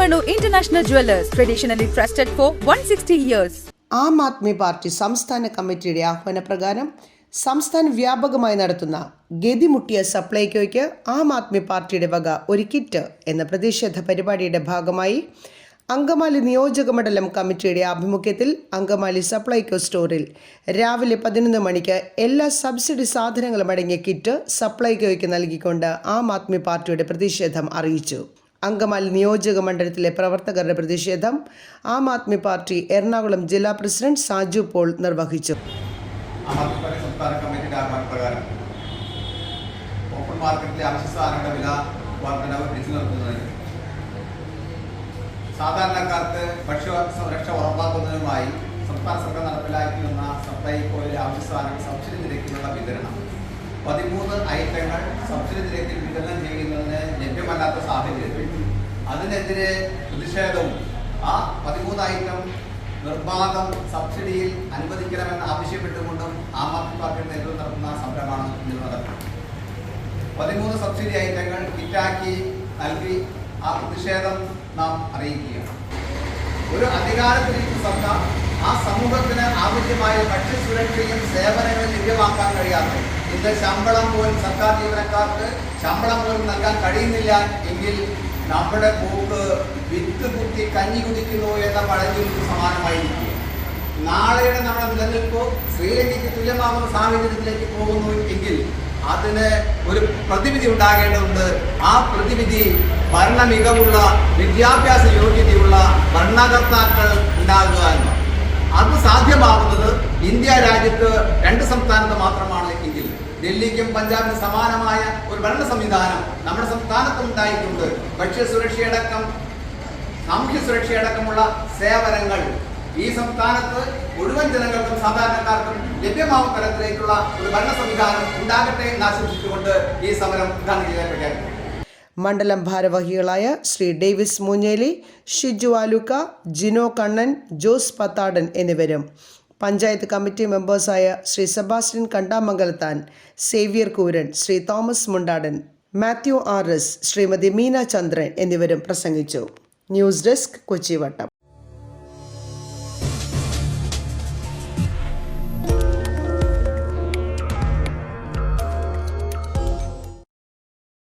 Peramanu International Jewelers, traditionally trusted for 160 years. Aam Aadmi party സംസ്ഥാന കമ്മിറ്റിയുടെ ആഹ്വാനപ്രകാരം സംസ്ഥാന വ്യാപകമായി നടത്തുന്ന ഗതിമുട്ടിയ സപ്ലൈകോയ്ക്ക് ആം ആദ്മി പാർട്ടിയുടെ വക ഒരു കിറ്റ് എന്ന പ്രതിഷേധ പരിപാടിയുടെ ഭാഗമായി അങ്കമാലി നിയോജക മണ്ഡലം കമ്മിറ്റിയുടെ ആഭിമുഖ്യത്തിൽ അങ്കമാലി സപ്ലൈകോ സ്റ്റോറിൽ രാവിലെ പതിനൊന്ന് മണിക്ക് എല്ലാ സബ്സിഡി സാധനങ്ങളും അടങ്ങിയ കിറ്റ് സപ്ലൈകോയ്ക്ക് നൽകിക്കൊണ്ട് ആം ആദ്മി പാർട്ടിയുടെ പ്രതിഷേധം അറിയിച്ചു അങ്കമാലി നിയോജക മണ്ഡലത്തിലെ പ്രവർത്തകരുടെ പ്രതിഷേധം ആം ആദ്മി പാർട്ടി എറണാകുളം ജില്ലാ പ്രസിഡന്റ് സാജു പോൾ നിർവഹിച്ചു. ഓപ്പൺ മാർക്കറ്റിലെ അവശ്യ സാധനങ്ങളുടെ വില വർധനവ് പിടിച്ചു സാധാരണക്കാർക്ക് ഭക്ഷ്യ സംരക്ഷ ഉറപ്പാക്കുന്നതിനുമായി സംസ്ഥാന സർക്കാർ നടപ്പിലാക്കി വന്ന സപ്ലൈകോയിലെ അവശ്യ സാധനങ്ങൾ സബ്സിഡി നിരക്കിലുള്ള വിതരണം. പതിമൂന്ന് ഐറ്റങ്ങൾ സബ്സിഡി നിരക്കിൽ വിതരണം ലഭ്യമല്ലാത്ത സാഹചര്യത്തിൽ അതിനെതിരെ പ്രതിഷേധവും ആ പതിമൂന്ന് ഐറ്റം നിർബാധം സബ്സിഡിയിൽ അനുവദിക്കണമെന്ന് ആവശ്യപ്പെട്ടുകൊണ്ടും ആം ആദ്മി പാർട്ടിയുടെ നേതൃത്വം നടത്തുന്ന സമരമാണ് ഇന്ന് പതിമൂന്ന് സബ്സിഡി ഐറ്റങ്ങൾ കിറ്റാക്കി നൽകി ആ പ്രതിഷേധം നാം അറിയിക്കുകയാണ്. ഒരു അധികാരത്തിലിരിക്കുന്ന സർക്കാർ ആ സമൂഹത്തിന് ആവശ്യമായ ഭക്ഷ്യസുരക്ഷയും സേവനങ്ങളും ലഭ്യമാക്കാൻ കഴിയാതെ ഇന്ന് ശമ്പളം പോലും സർക്കാർ ജീവനക്കാർക്ക് ശമ്പളം പോലും നൽകാൻ കഴിയുന്നില്ല എങ്കിൽ നമ്മുടെ പോക്ക് വിത്ത് കുത്തി കഞ്ഞി കുടിക്കുന്നു എന്ന പഴഞ്ചൊല്ലിക്ക് സമാനമായിരിക്കുക നാളെയുടെ നമ്മുടെ നിലനിൽപ്പ് ശ്രീലങ്കയ്ക്ക് തുല്യമാകുന്ന സാഹചര്യത്തിലേക്ക് പോകുന്നു എങ്കിൽ അതിന് ഒരു പ്രതിവിധി ഉണ്ടാകേണ്ടതുണ്ട്. ആ പ്രതിവിധി ഭരണ മികവുള്ള വിദ്യാഭ്യാസ യോഗ്യതയുള്ള രണ്ട് സംസ്ഥാനത്ത് മാത്രമാണ് എങ്കിൽ ഡൽഹിക്കും പഞ്ചാബിനും സമാനമായ ഒരു ഭരണ സംവിധാനം നമ്മുടെ സംസ്ഥാനത്തും ഉണ്ടായിട്ടുണ്ട്. ഭക്ഷ്യസുരക്ഷയടക്കം സാമൂഹ്യ സുരക്ഷയടക്കമുള്ള സേവനങ്ങൾ ഈ സംസ്ഥാനത്ത് മുഴുവൻ ജനങ്ങൾക്കും സാധാരണക്കാർക്കും ലഭ്യമാവുന്ന തരത്തിലേക്കുള്ള ഒരു ഭരണ സംവിധാനം ഉണ്ടാകട്ടെ എന്ന് ആശംസിച്ചുകൊണ്ട് ഈ സമരം ഉദ്ഘാടനം ചെയ്യാൻ പ്രഖ്യാപിക്കുന്നു മണ്ഡലം ഭാരവാഹികളായ ശ്രീ ഡേവിസ് മൂഞ്ഞേലി ഷിജു ആലുക്ക ജിനോ കണ്ണൻ ജോസ് പത്താടൻ എന്നിവരും പഞ്ചായത്ത് കമ്മിറ്റി മെമ്പേഴ്സായ ശ്രീ സെബാസ്റ്റ്യൻ കണ്ടാമംഗലത്താൻ സേവ്യർ കൂരൻ ശ്രീ തോമസ് മുണ്ടാടൻ മാത്യു ആർ എസ് ശ്രീമതി മീന ചന്ദ്രൻ എന്നിവരും പ്രസംഗിച്ചു. News desk Kochivattam.